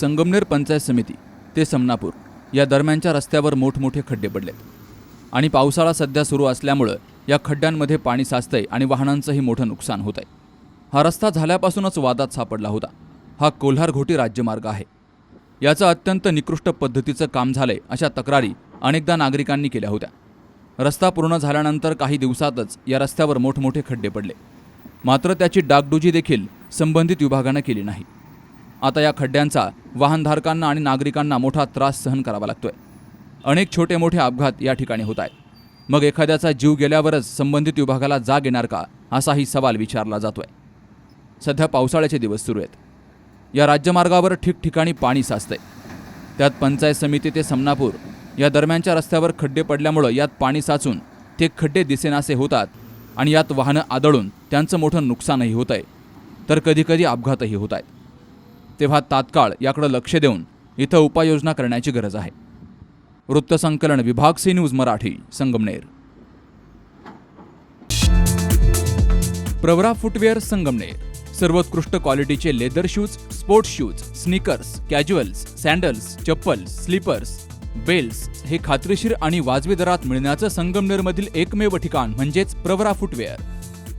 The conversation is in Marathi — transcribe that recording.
संगमनेर पंचायत समिती ते समनापूर या दरम्यानच्या रस्त्यावर मोठमोठे खड्डे पडलेत. आणि पावसाळा सध्या सुरू असल्यामुळं या खड्ड्यांमध्ये पाणी साचतंय आणि वाहनांचंही मोठं नुकसान होत आहे हा रस्ता झाल्यापासूनच वादात सापडला होता. हा कोल्हार घोटी राज्यमार्ग आहे. याचं अत्यंत निकृष्ट पद्धतीचं काम झालंय अशा तक्रारी अनेकदा नागरिकांनी केल्या होत्या. रस्ता पूर्ण झाल्यानंतर काही दिवसातच या रस्त्यावर मोठमोठे खड्डे पडले. मात्र त्याची डागडुजी देखील संबंधित विभागानं केली नाही. आता या खड्ड्यांचा वाहनधारकांना आणि नागरिकांना मोठा त्रास सहन करावा लागतोय. अनेक छोटे मोठे अपघात या ठिकाणी होत आहेत. मग एखाद्याचा जीव गेल्यावरच संबंधित विभागाला जाग येणार का असाही सवाल विचारला जातोय. सध्या पावसाळ्याचे दिवस सुरू आहेत. या राज्यमार्गावर ठिकठिकाणी पाणी साचतंय. त्यात पंचायत समिती ते समनापूर या दरम्यानच्या रस्त्यावर खड्डे पडल्यामुळं यात पाणी साचून ते खड्डे दिसेनासे होतात आणि यात वाहनं आदळून त्यांचं मोठं नुकसानही होत आहे तर कधीकधी अपघातही होत आहेत. तेव्हा तात्काळ याकडे लक्ष देऊन इथं उपाययोजना करण्याची गरज आहे. वृत्तसंकलन विभाग C news Marathi Sangamner. Pravara footwear Sangamner. सर्वोत्कृष्ट क्वालिटीचे leather shoes sports shoes sneakers casuals sandals chappals slippers belts हे खात्रीशीर आणि वाजवी दरात मिळण्याचं संगमनेरमधील एकमेव ठिकाण म्हणजेच Pravara footwear.